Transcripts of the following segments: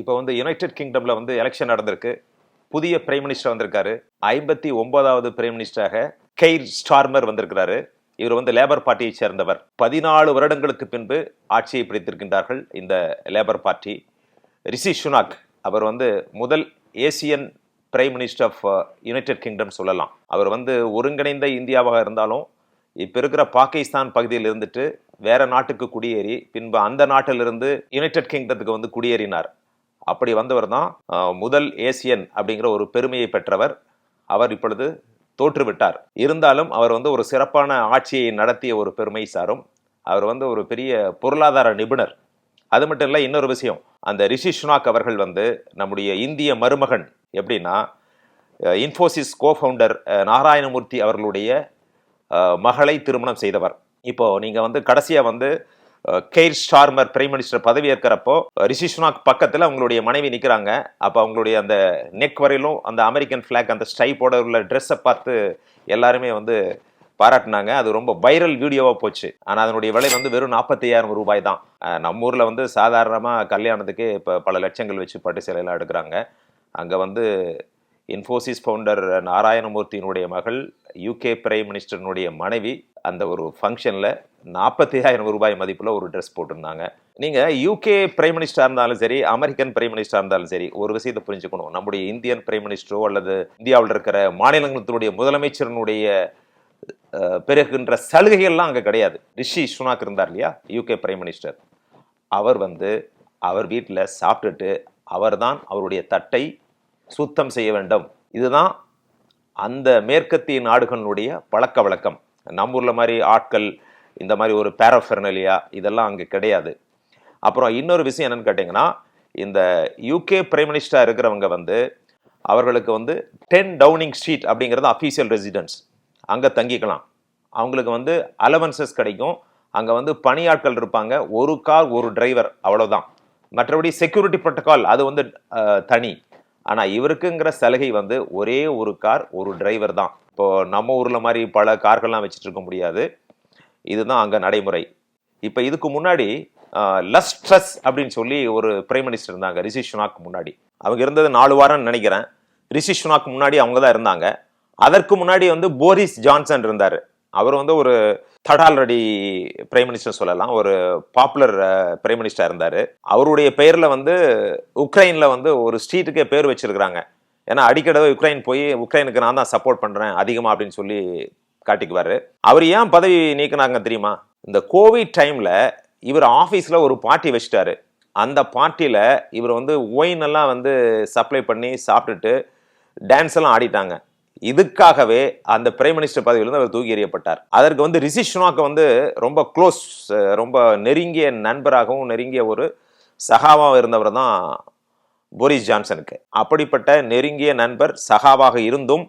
இப்போ வந்து யுனைடெட் கிங்டம்ல வந்து எலெக்ஷன் நடந்திருக்கு. புதிய பிரைம் மினிஸ்டர் வந்திருக்காரு. ஐம்பத்தி ஒன்பதாவது பிரைம் மினிஸ்டராக கெய்ர் ஸ்டார்மர் வந்திருக்கிறாரு. இவர் வந்து லேபர் பார்ட்டியை சேர்ந்தவர். பதினாலு வருடங்களுக்கு பின்பு ஆட்சியை பிடித்திருக்கின்றார்கள் இந்த லேபர் பார்ட்டி ரிஷி சுனாக் அவர் வந்து முதல் Asian prime minister of United Kingdom சொல்லலாம். அவர் வந்து ஒருங்கிணைந்த இந்தியாவாக இருந்தாலும் இப்போ இருக்கிற பாகிஸ்தான் பகுதியில் இருந்துட்டு வேற நாட்டுக்கு குடியேறி பின்பு அந்த நாட்டிலிருந்து யுனைடெட் கிங்டத்துக்கு வந்து குடியேறினார். அப்படி வந்தவர் தான் முதல் ஏசியன் அப்படிங்கிற ஒரு பெருமையை பெற்றவர். அவர் இப்பொழுது தோற்றுவிட்டார். இருந்தாலும் அவர் வந்து ஒரு சிறப்பான ஆட்சியை நடத்திய ஒரு பெருமை சாரும். அவர் வந்து ஒரு பெரிய பொருளாதார நிபுணர். அது மட்டும் இல்லை இன்னொரு விஷயம். அந்த ரிஷி சுனாக் அவர்கள் வந்து நம்முடைய இந்திய மருமகன் எப்படின்னா இன்ஃபோசிஸ் கோ ஃபவுண்டர் நாராயணமூர்த்தி அவர்களுடைய மகளை திருமணம் செய்தவர். இப்போது நீங்கள் வந்து கடைசியாக வந்து கெய்ர் ஸ்டார்மர் பிரைம் மினிஸ்டர் பதவி ஏற்கிறப்போ ரிஷி சுனாக் பக்கத்தில் அவங்களுடைய மனைவி நிற்கிறாங்க அப்போ அவங்களுடைய அந்த நெக் வரையிலும் அந்த அமெரிக்கன் ஃப்ளாக் அந்த ஸ்டைப்போட உள்ள ட்ரெஸ்ஸை பார்த்து எல்லாருமே வந்து பாராட்டினாங்க. அது ரொம்ப வைரல் வீடியோவாக போச்சு. ஆனால் அதனுடைய விலை வந்து வெறும் நாற்பத்தி ஐயாயிரம் ரூபாய் தான். நம்ம ஊரில் வந்து சாதாரணமாக கல்யாணத்துக்கு இப்போ பல லட்சங்கள் வச்சு பட்டு சேலையெல்லாம் எடுக்கிறாங்க. அங்கே வந்து இன்ஃபோசிஸ் ஃபவுண்டர் நாராயணமூர்த்தியினுடைய மகள் யூகே பிரைம் மினிஸ்டரினுடைய மனைவி அந்த ஒரு ஃபங்க்ஷனில் நாற்பத்தி ஐயாயிரம் ரூபாய் மதிப்பில் ஒரு ட்ரெஸ் போட்டிருந்தாங்க. நீங்கள் யூகே பிரைம் மினிஸ்டராக இருந்தாலும் சரி அமெரிக்கன் பிரைம் மினிஸ்டராக இருந்தாலும் சரி ஒரு விஷயத்தை புரிஞ்சுக்கணும். நம்முடைய இந்தியன் பிரைம் மினிஸ்டரோ அல்லது இந்தியாவில் இருக்கிற மாநிலங்களுடைய முதலமைச்சரினுடைய பெருகின்ற சலுகைகள்லாம் அங்கே கிடையாது. ரிஷி சுனாக் இருந்தார் இல்லையா யூகே பிரைம் மினிஸ்டர் அவர் வந்து அவர் வீட்டில் சாப்பிட்டுட்டு அவர்தான் அவருடைய தட்டை சுத்தம் செய்ய வேண்டும். இதுதான் அந்த மேற்கத்திய நாடுகளுடைய பழக்க வழக்கம். நம்ம ஊரில் மாதிரி ஆட்கள் இந்த மாதிரி ஒரு பேரஃபெர்னலியா இதெல்லாம் அங்கே கிடையாது. அப்புறம் இன்னொரு விஷயம் என்னன்னு கேட்டிங்கன்னா இந்த யூகே பிரைம் மினிஸ்டராக இருக்கிறவங்க வந்து அவர்களுக்கு வந்து டென் டவுனிங் ஸ்ட்ரீட் அப்படிங்கிறது அஃபீஷியல் ரெசிடென்ஸ் அங்கே தங்கிக்கலாம். அவங்களுக்கு வந்து அலவன்சஸ் கிடைக்கும். அங்கே வந்து பணியாட்கள் இருப்பாங்க. ஒரு கார் ஒரு டிரைவர் அவ்வளோதான் மற்றபடி செக்யூரிட்டி ப்ரோட்டோக்கால் அது வந்து தனி. ஆனால் இவருக்குங்கிற சலுகை வந்து ஒரே ஒரு கார் ஒரு டிரைவர் தான். இப்போ நம்ம ஊரில் மாதிரி பல கார்கள்லாம் வச்சுட்டு இருக்க முடியாது. இதுதான் அங்கே நடைமுறை. இப்போ இதுக்கு முன்னாடி லஸ்ட்ரஸ் அப்படின்னு சொல்லி ஒரு பிரைம் மினிஸ்டர் இருந்தாங்க ரிஷி சுனாக்கு முன்னாடி. அவங்க இருந்தது நாலு வாரம்னு நினைக்கிறேன். ரிஷி சுனாக்கு முன்னாடி அவங்க தான் இருந்தாங்க. அதற்கு முன்னாடி வந்து போரிஸ் ஜான்சன் இருந்தார். அவர் வந்து ஒரு தடால்ரெடி பிரைம் மினிஸ்டர் சொல்லலாம். ஒரு பாப்புலர் பிரைம் மினிஸ்டர் இருந்தார். அவருடைய பெயரில் வந்து உக்ரைனில் வந்து ஒரு ஸ்ட்ரீட்டுக்கே பேர் வச்சிருக்கிறாங்க. ஏன்னா அடிக்கடி உக்ரைன் போய் உக்ரைனுக்கு நான் தான் சப்போர்ட் பண்ணுறேன் அதிகமாக அப்படின்னு சொல்லி காட்டிக்குவாரு. அவர் ஏன் பதவி நீக்கினாங்க தெரியுமா? இந்த கோவிட் டைம்ல இவர் ஆஃபீஸில் ஒரு பார்ட்டி வச்சிட்டாரு. அந்த பார்ட்டியில் இவர் வந்து ஒயின் எல்லாம் வந்து சப்ளை பண்ணி சாப்பிட்டுட்டு டான்ஸ் எல்லாம் ஆடிட்டாங்க. இதுக்காகவே அந்த பிரைம் மினிஸ்டர் பதவியிலிருந்து அவர் தூக்கி எறியப்பட்டார். அதற்கு வந்து ரிஷி சுனாக்கு வந்து ரொம்ப க்ளோஸ் ரொம்ப நெருங்கிய நண்பராகவும் நெருங்கிய ஒரு சகாவாகவும் இருந்தவர் தான் போரிஸ் ஜான்சனுக்கு. அப்படிப்பட்ட நெருங்கிய நண்பர் சகாவாக இருந்தும்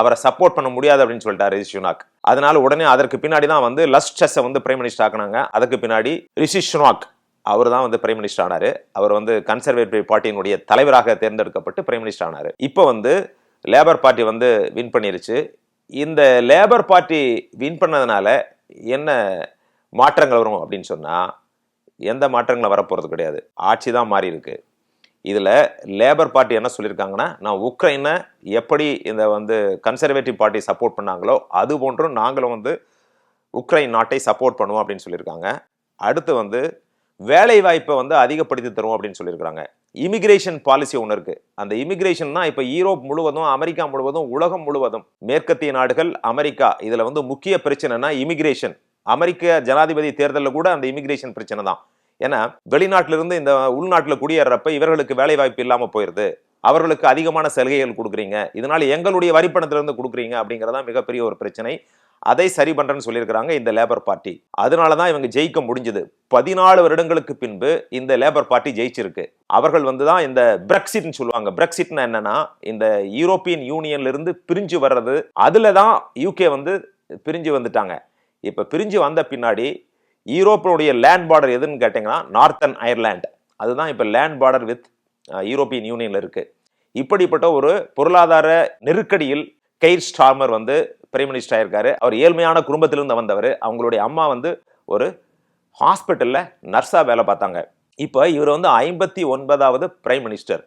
அவரை சப்போர்ட் பண்ண முடியாது அப்படின்னு சொல்லிட்டாரு ரிஷி சுனாக். அதனால உடனே அதற்கு பின்னாடி தான் வந்து லஸ்ட்ரஸை வந்து பிரைம் மினிஸ்டர் ஆக்குனாங்க. அதுக்கு பின்னாடி ரிஷி சுனாக் அவர் தான் வந்து பிரைம் மினிஸ்டர் ஆனாரு. அவர் வந்து கன்சர்வேட்டிவ் பார்ட்டியினுடைய தலைவராக தேர்ந்தெடுக்கப்பட்டு பிரைம் மினிஸ்டர் ஆனாரு. இப்போ வந்து லேபர் பார்ட்டி வந்து வின் பண்ணிருச்சு. இந்த லேபர் பார்ட்டி வின் பண்ணதுனால என்ன மாற்றங்கள் வரும் அப்படின்னு சொன்னா எந்த மாற்றங்களும் வரப்போறது கிடையாது. ஆட்சி தான் மாறி இருக்கு இதில் லேபர் பார்ட்டி என்ன சொல்லியிருக்காங்கன்னா நான் உக்ரைனை எப்படி இந்த வந்து கன்சர்வேட்டிவ் பார்ட்டி சப்போர்ட் பண்ணாங்களோ அது போன்றும் நாங்களும் வந்து உக்ரைன் நாட்டை சப்போர்ட் பண்ணுவோம் அப்படின்னு சொல்லியிருக்காங்க. அடுத்து வந்து வேலை வாய்ப்பை வந்து அதிகப்படுத்தி தருவோம் அப்படின்னு சொல்லியிருக்காங்க இமிகிரேஷன் பாலிசி ஒன்று இருக்குது அந்த இமிக்ரேஷன்னா இப்போ யூரோப் முழுவதும் அமெரிக்கா முழுவதும் உலகம் முழுவதும் மேற்கத்திய நாடுகள் அமெரிக்கா இதில் வந்து முக்கிய பிரச்சனைனா இமிகிரேஷன் அமெரிக்க ஜனாதிபதி தேர்தலில் கூட அந்த இமிகிரேஷன் பிரச்சனை தான். ஏன்னா வெளிநாட்டிலிருந்து இந்த உள்நாட்டில் குடியேறப்ப இவர்களுக்கு வேலை வாய்ப்பு இல்லாமல் போயிருது. அவர்களுக்கு அதிகமான சலுகைகள் கொடுக்குறீங்க. இதனால் எங்களுடைய வரிப்பணத்திலிருந்து கொடுக்குறீங்க அப்படிங்கறதா மிகப்பெரிய ஒரு பிரச்சனை. அதை சரி பண்ணுறேன்னு சொல்லியிருக்கிறாங்க இந்த லேபர் பார்ட்டி. அதனால தான் இவங்க ஜெயிக்க முடிஞ்சது. பதினாலு வருடங்களுக்கு பின்பு இந்த லேபர் பார்ட்டி ஜெயிச்சிருக்கு. அவர்கள் வந்து தான் இந்த பிரெக்சிட்னு சொல்லுவாங்க. பிரெக்சிட்னா என்னன்னா இந்த யூரோப்பியன் யூனியன்லேருந்து பிரிஞ்சு வர்றது. அதில் தான் யூகே வந்து பிரிஞ்சு வந்துட்டாங்க. இப்போ பிரிஞ்சு வந்த பின்னாடி யூரோப்பினுடைய லேண்ட் பார்டர் எதுன்னு கேட்டிங்கன்னா நார்த்தன் அயர்லாண்ட் அதுதான் இப்போ லேண்ட் பார்டர் வித் யூரோப்பியன் யூனியனில் இருக்குது இப்படிப்பட்ட ஒரு பொருளாதார நெருக்கடியில் கெய்ர் ஸ்டார்மர் வந்து பிரைம் மினிஸ்டர் ஆயிருக்காரு. அவர் ஏழ்மையான குடும்பத்திலிருந்து வந்தவர். அவங்களுடைய அம்மா வந்து ஒரு ஹாஸ்பிட்டலில் நர்ஸாக வேலை பார்த்தாங்க. இப்போ இவர் வந்து ஐம்பத்தி ஒன்பதாவது பிரைம் மினிஸ்டர்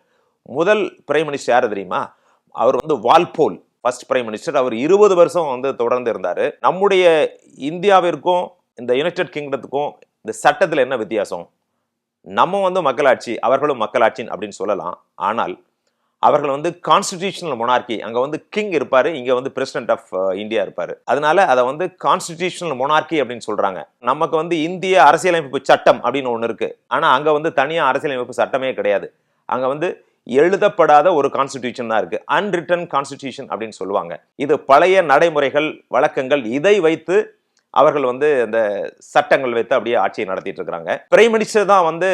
முதல் பிரைம் மினிஸ்டர் யார் தெரியுமா? அவர் வந்து வால்போல் ஃபர்ஸ்ட் பிரைம் மினிஸ்டர் அவர் இருபது வருஷம் வந்து தொடர்ந்து இருந்தார். நம்முடைய இந்தியாவிற்கும் இந்த யுனைடெட் கிங்டத்துக்கும் இந்த சட்டத்தில் என்ன வித்தியாசம்? நம்ம வந்து மக்களாட்சி அவர்களும் மக்களாட்சின்னு அப்படின்னு சொல்லலாம். ஆனால் அவர்கள் வந்து கான்ஸ்டிடியூஷனல் மொனார்கி அங்கே வந்து கிங் இருப்பார் இங்கே வந்து பிரசிடென்ட் ஆஃப் இந்தியா இருப்பார். அதனால அதை வந்து கான்ஸ்டிடியூஷனல் மொனார்கி அப்படின்னு சொல்கிறாங்க நமக்கு வந்து இந்திய அரசியலமைப்பு சட்டம் அப்படின்னு ஒன்று இருக்குது ஆனால் அங்கே வந்து தனியாக அரசியலமைப்பு சட்டமே கிடையாது. அங்கே வந்து எழுதப்படாத ஒரு கான்ஸ்டிடியூஷன் தான் இருக்குது அன்ரிட்டன் கான்ஸ்டிடியூஷன் அப்படின்னு சொல்லுவாங்க. இது பழைய நடைமுறைகள் வழக்கங்கள் இதை வைத்து அவர்கள் வந்து அந்த சட்டங்கள் வைத்து அப்படியே ஆட்சியை நடத்திட்டு இருக்காங்க பிரைம் மினிஸ்டர் தான் வந்து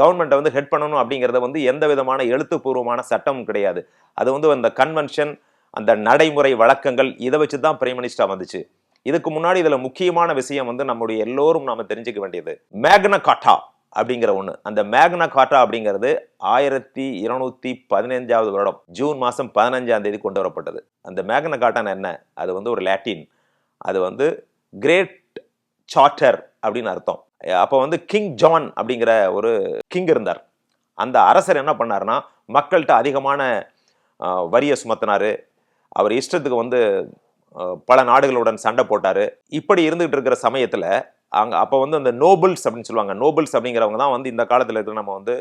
கவர்மெண்ட்டை வந்து ஹெட் பண்ணணும் அப்படிங்கிறத வந்து எந்த விதமான எழுத்துப்பூர்வமான சட்டமும் கிடையாது. அது வந்து அந்த கன்வென்ஷன் அந்த நடைமுறை வழக்கங்கள் இதை வச்சு தான் பிரைம் மினிஸ்டர் வந்துச்சு. இதுக்கு முன்னாடி இதில் முக்கியமான விஷயம் வந்து நம்முடைய எல்லோரும் நாம் தெரிஞ்சுக்க வேண்டியது. மேக்ன காட்டா அப்படிங்கிற ஒன்று அந்த மேக்னா காட்டா அப்படிங்கிறது ஆயிரத்தி இருநூத்தி பதினைஞ்சாவது வருடம் ஜூன் மாதம் பதினஞ்சாம் தேதி கொண்டு வரப்பட்டது. அந்த மேக்ன காட்டான என்ன? அது வந்து ஒரு லாட்டின் அது வந்து கிரேட் சார்ட்டர் அப்படின்னு அர்த்தம். அப்போ வந்து கிங் ஜான் அப்படிங்கிற ஒரு கிங் இருந்தார். அந்த அரசர் என்ன பண்ணாருன்னா மக்கள்கிட்ட அதிகமான வரியை சுமத்தினார். அவர் இஷ்டத்துக்கு வந்து பல நாடுகளுடன் சண்டை போட்டார். இப்படி இருந்துகிட்டு இருக்கிற சமயத்தில் அங்கே அப்போ வந்து அந்த நோபல்ஸ் அப்படின்னு சொல்லுவாங்க. நோபல்ஸ் அப்படிங்கிறவங்க தான் வந்து இந்த காலத்தில் இருக்கிற நம்ம வந்து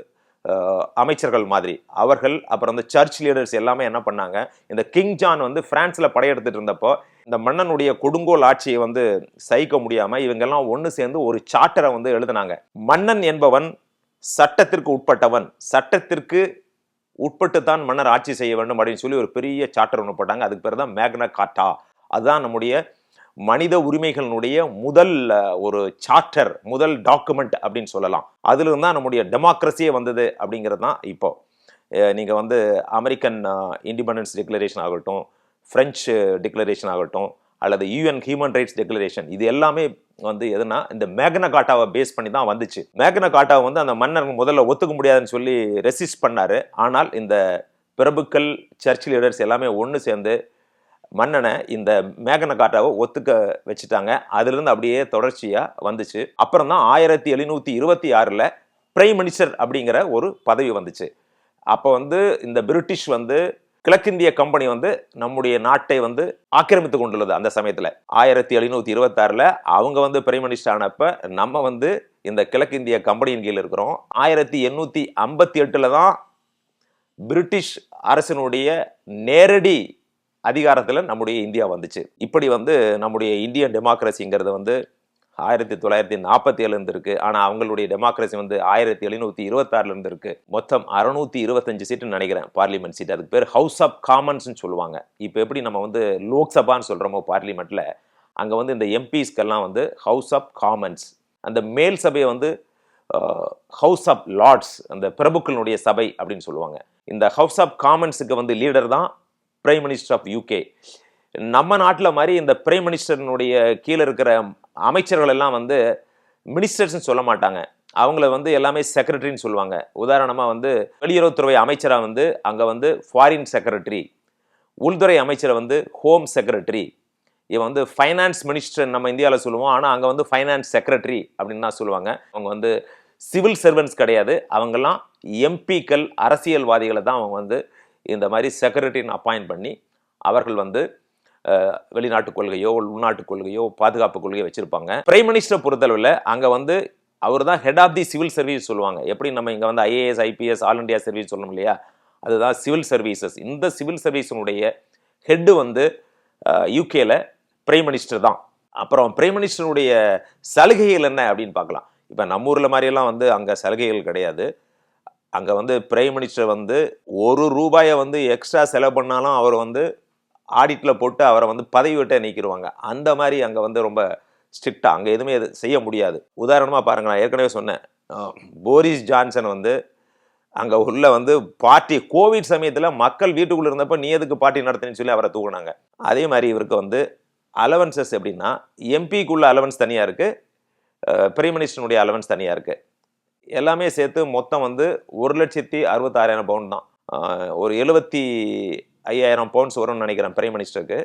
அமைச்சர்கள் மாதிரி. அவர்கள் அப்புறம் இந்த சர்ச் லீடர்ஸ் எல்லாமே என்ன பண்ணாங்க? இந்த கிங் ஜான் வந்து பிரான்ஸில் படையெடுத்துட்டு இருந்தப்போ இந்த மன்னனுடைய கொடுங்கோல் ஆட்சியை வந்து சகிக்க முடியாமல் இவங்கெல்லாம் ஒன்று சேர்ந்து ஒரு சார்ட்டரை வந்து எழுதினாங்க. மன்னன் என்பவன் சட்டத்திற்கு உட்பட்டவன். சட்டத்திற்கு உட்பட்டு தான் மன்னர் ஆட்சி செய்ய வேண்டும் அப்படின்னு சொல்லி ஒரு பெரிய சார்ட்டர் ஒன்று போட்டாங்க. அதுக்கு பேர் தான் மேக்னா காட்டா அதுதான் நம்முடைய மனித உரிமைகளினுடைய முதல் ஒரு சார்ட்டர் முதல் டாக்குமெண்ட் அப்படின்னு சொல்லலாம். அதுல இருந்து தான் நம்முடைய டெமோக்ரஸியே வந்தது அப்படிங்கிறது தான் இப்போ. நீங்கள் வந்து அமெரிக்கன் இண்டிபெண்டன்ஸ் டிக்ளரேஷன் ஆகட்டும் ஃப்ரெஞ்சு டிக்ளரேஷன் ஆகட்டும் அல்லது யூஎன் ஹியூமன் ரைட்ஸ் டிக்ளரேஷன் இது எல்லாமே வந்து எதுனா இந்த மேக்னா காட்டாவை பேஸ் பண்ணி தான் வந்துச்சு. மேக்னா காட்டாவை வந்து அந்த மன்னர் முதல்ல ஒத்துக்க முடியாதுன்னு சொல்லி ரெசிஸ்ட் பண்ணார். ஆனால் இந்த பிரபுக்கள் சர்ச் லீடர்ஸ் எல்லாமே ஒன்று சேர்ந்து மன்னனை இந்த மேகன காட்டாவை ஒத்துக்க வச்சுட்டாங்க. அதுலேருந்து அப்படியே தொடர்ச்சியாக வந்துச்சு. அப்புறம் தான் ஆயிரத்தி எழுநூற்றி இருபத்தி ஆறில் பிரைம் மினிஸ்டர் அப்படிங்கிற ஒரு பதவி வந்துச்சு. அப்போ வந்து இந்த பிரிட்டிஷ் வந்து கிழக்கிந்திய கம்பெனி வந்து நம்முடைய நாட்டை வந்து ஆக்கிரமித்து கொண்டுள்ளது அந்த சமயத்தில். ஆயிரத்தி எழுநூற்றி இருபத்தாறில் அவங்க வந்து பிரைம் மினிஸ்டர் ஆனப்போ நம்ம வந்து இந்த கிழக்கிந்திய கம்பெனியின் கீழ் இருக்கிறோம். ஆயிரத்தி எண்ணூற்றி ஐம்பத்தி எட்டில் தான் பிரிட்டிஷ் அரசினுடைய நேரடி அதிகாரத்தில் நம்முடைய இந்தியா வந்துச்சு. இப்படி வந்து நம்முடைய இந்தியன் டெமோக்ரஸிங்கிறது வந்து ஆயிரத்தி தொள்ளாயிரத்தி நாற்பத்தி ஏழுலேருந்து இருக்குது ஆனால் அவங்களுடைய டெமோக்ரஸி வந்து ஆயிரத்தி எழுநூற்றி இருபத்தாறுல இருந்து மொத்தம் அறுநூத்தி இருபத்தஞ்சு சீட்டுன்னு நினைக்கிறேன் பார்லிமெண்ட் சீட் அதுக்கு பேர் ஹவுஸ் ஆஃப் காமன்ஸ்னு சொல்லுவாங்க. இப்போ எப்படி நம்ம வந்து லோக்சபான்னு சொல்கிறோமோ பார்லிமெண்ட்டில் அங்கே வந்து இந்த எம்பிஸ்க்கெல்லாம் வந்து ஹவுஸ் ஆஃப் காமன்ஸ் அந்த மேல் சபையை வந்து ஹவுஸ் ஆஃப் லார்ட்ஸ் அந்த பிரபுக்களுடைய சபை அப்படின்னு சொல்லுவாங்க. இந்த ஹவுஸ் ஆஃப் காமன்ஸுக்கு வந்து லீடர் தான் பிரைம் மினிஸ்டர் ஆஃப் யூகே நம்ம நாட்டில் மாதிரி இந்த பிரைம் மினிஸ்டர்னுடைய கீழே இருக்கிற அமைச்சர்கள் எல்லாம் வந்து மினிஸ்டர்ஸ்னு சொல்ல மாட்டாங்க. அவங்கள வந்து எல்லாமே செக்ரட்டரின்னு சொல்லுவாங்க. உதாரணமாக வந்து வெளியுறவுத்துறை அமைச்சராக வந்து அங்கே வந்து ஃபாரின் செக்ரட்டரி உள்துறை அமைச்சரை வந்து ஹோம் செக்ரட்டரி இவன் வந்து ஃபைனான்ஸ் மினிஸ்டர் நம்ம இந்தியாவில் சொல்லுவோம். ஆனால் அங்கே வந்து ஃபைனான்ஸ் செக்ரட்டரி அப்படின்னு தான் சொல்லுவாங்க. அவங்க வந்து சிவில் சர்வன்ஸ் கிடையாது. அவங்கெல்லாம் எம்பிக்கள் அரசியல்வாதிகளை தான் அவங்க வந்து இந்த மாதிரி செக்ரட்டரின்னு அப்பாயிண்ட் பண்ணி அவர்கள் வந்து வெளிநாட்டு கொள்கையோ உள்நாட்டு கொள்கையோ பாதுகாப்பு கொள்கையோ வச்சுருப்பாங்க. பிரைம் மினிஸ்டர் பொறுத்தளவில் அங்கே வந்து அவர் தான் head of the civil service சொல்லுவாங்க. எப்படி நம்ம இங்கே வந்து IAS IPS all India service சொல்லணும் இல்லையா? அதுதான் சிவில் சர்வீசஸ் இந்த சிவில் சர்வீஸினுடைய ஹெட்டு வந்து யூகேல பிரைம் மினிஸ்டர் தான். அப்புறம் பிரைம் மினிஸ்டருடைய சலுகைகள் என்ன அப்படின்னு பார்க்கலாம். இப்போ நம்ம ஊரில் மாதிரியெல்லாம் வந்து அங்கே சலுகைகள் கிடையாது. அங்கே வந்து பிரைம் மினிஸ்டர் வந்து ஒரு ரூபாயை வந்து எக்ஸ்ட்ரா செலவு பண்ணாலும் அவர் வந்து ஆடிட்டில் போட்டு அவரை வந்து பதவி விட்டே நீக்கிடுவாங்க அந்த மாதிரி அங்கே வந்து ரொம்ப ஸ்ட்ரிக்டாக அங்கே எதுவுமே எது செய்ய முடியாது. உதாரணமாக பாருங்களேன் ஏற்கனவே சொன்னேன். போரிஸ் ஜான்சன் வந்து அங்கே உள்ள வந்து பார்ட்டி கோவிட் சமயத்தில் மக்கள் வீட்டுக்குள்ளே இருந்தப்போ நீ எதுக்கு பார்ட்டி நடத்தினு சொல்லி அவரை தூக்குனாங்க. அதே மாதிரி இவருக்கு வந்து அலவன்சஸ் எப்படின்னா எம்பிக்குள்ள அலவன்ஸ் தனியாக இருக்குது பிரைம் மினிஸ்டருடைய அலவன்ஸ் தனியாக இருக்குது எல்லாமே சேர்த்து மொத்தம் வந்து ஒரு லட்சத்தி அறுபத்தாறாயிரம் பவுண்ட் தான். ஒரு எழுபத்தி ஐயாயிரம் பவுண்ட்ஸ் வரும்னு நினைக்கிறேன் பிரைம் மினிஸ்டருக்கு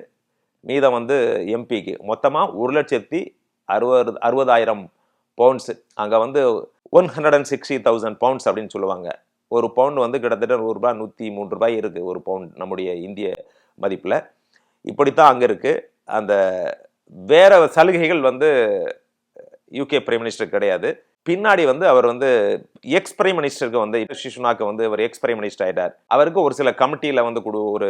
மீதம் வந்து எம்பிக்கு மொத்தமாக ஒரு லட்சத்தி அறுபது அறுபதாயிரம் பவுண்ட்ஸ் அங்கே வந்து one hundred and sixty thousand pounds அப்படின்னு சொல்லுவாங்க. ஒரு பவுண்ட் வந்து கிட்டத்தட்ட நூறுரூபா நூற்றி மூன்று ரூபாய் இருக்குது ஒரு பவுண்ட் நம்முடைய இந்திய மதிப்பில். இப்படித்தான் அங்கே இருக்குது அந்த வேற சலுகைகள் வந்து யூகே பிரைம் மினிஸ்டர் கிடையாது. பின்னாடி வந்து அவர் வந்து எக்ஸ் பிரைம் மினிஸ்டருக்கு வந்து ரிஷி வந்து அவர் எக்ஸ் பிரைம் மினிஸ்டர் ஆயிட்டார். அவருக்கு ஒரு சில கமிட்டியில் வந்து கொடு ஒரு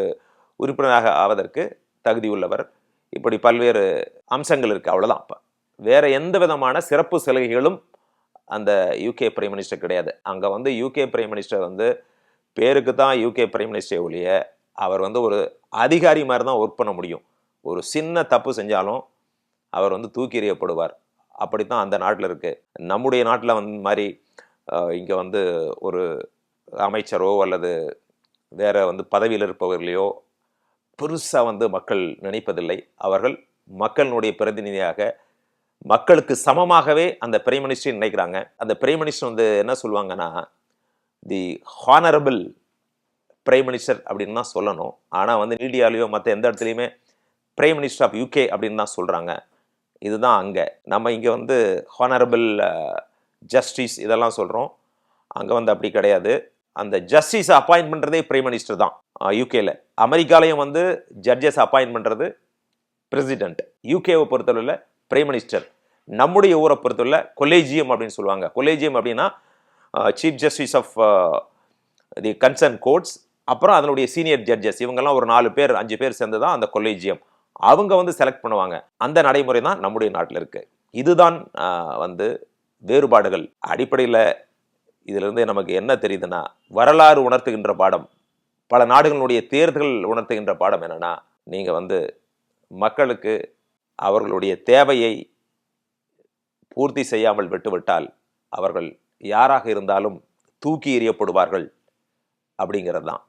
உறுப்பினராக ஆவதற்கு தகுதி உள்ளவர். இப்படி பல்வேறு அம்சங்கள் இருக்குது அவ்வளோதான் அப்போ. வேறு எந்த விதமான சிறப்பு சலுகைகளும் அந்த யூகே பிரைம் மினிஸ்டர் கிடையாது. அங்கே வந்து யூகே பிரைம் மினிஸ்டர் வந்து பேருக்கு தான் யூகே பிரைம் மினிஸ்டர் ஒழிய அவர் வந்து ஒரு அதிகாரி மாதிரி தான் ஒர்க் பண்ண முடியும். ஒரு சின்ன தப்பு செஞ்சாலும் அவர் வந்து தூக்கி எறியப்படுவார். அப்படி தான் அந்த நாட்டில் இருக்குது நம்முடைய நாட்டில் வந்து மாதிரி இங்கே வந்து ஒரு அமைச்சரோ அல்லது வேறு வந்து பதவியில் இருப்பவர்களையோ பெருசாக வந்து மக்கள் நினைப்பதில்லை. அவர்கள் மக்களினுடைய பிரதிநிதியாக மக்களுக்கு சமமாகவே அந்த பிரைம் மினிஸ்டர் நினைக்கிறாங்க. அந்த பிரைம் மினிஸ்டர் வந்து என்ன சொல்லுவாங்கன்னா தி ஹானரபிள் பிரைம் மினிஸ்டர் அப்படின்னு தான் சொல்லணும். ஆனால் வந்து மீடியாலேயோ மற்ற எந்த இடத்துலையுமே பிரைம் மினிஸ்டர் ஆஃப் யூகே அப்படின்னு தான் சொல்கிறாங்க இதுதான் அங்கே. நம்ம இங்கே வந்து ஹானரபிள் ஜஸ்டிஸ் இதெல்லாம் சொல்கிறோம் அங்கே வந்து அப்படி கிடையாது. அந்த ஜஸ்டிஸ் அப்பாயின்ட் பண்ணுறதே பிரைம் மினிஸ்டர் தான் யூகேல அமெரிக்காலையும் வந்து ஜட்ஜஸ் அப்பாயின்ட் பண்ணுறது பிரசிடென்ட் யூகேவை பொறுத்தளவில் பிரைம் மினிஸ்டர் நம்முடைய ஊரை பொறுத்தவரை கொலேஜியம் அப்படின்னு சொல்லுவாங்க. கொலேஜியம் அப்படின்னா chief justice of the concern courts அப்புறம் அதனுடைய சீனியர் ஜட்ஜஸ் இவங்கெல்லாம் ஒரு நாலு பேர் அஞ்சு பேர் சேர்ந்து தான் அந்த கொலேஜியம் அவங்க வந்து செலக்ட் பண்ணுவாங்க. அந்த நடைமுறை தான் நம்முடைய நாட்டில் இருக்கு. இதுதான் வந்து வேறுபாடுகள். அடிப்படையில் இதிலிருந்து நமக்கு என்ன தெரியுதுன்னா வரலாறு உணர்த்துகின்ற பாடம் பல நாடுகளுடைய தேர்தல்கள் உணர்த்துகின்ற பாடம் என்னன்னா நீங்கள் வந்து மக்களுக்கு அவர்களுடைய தேவையை பூர்த்தி செய்யாமல் விட்டுவிட்டால் அவர்கள் யாராக இருந்தாலும் தூக்கி எறியப்படுவார்கள் அப்படிங்கிறது தான்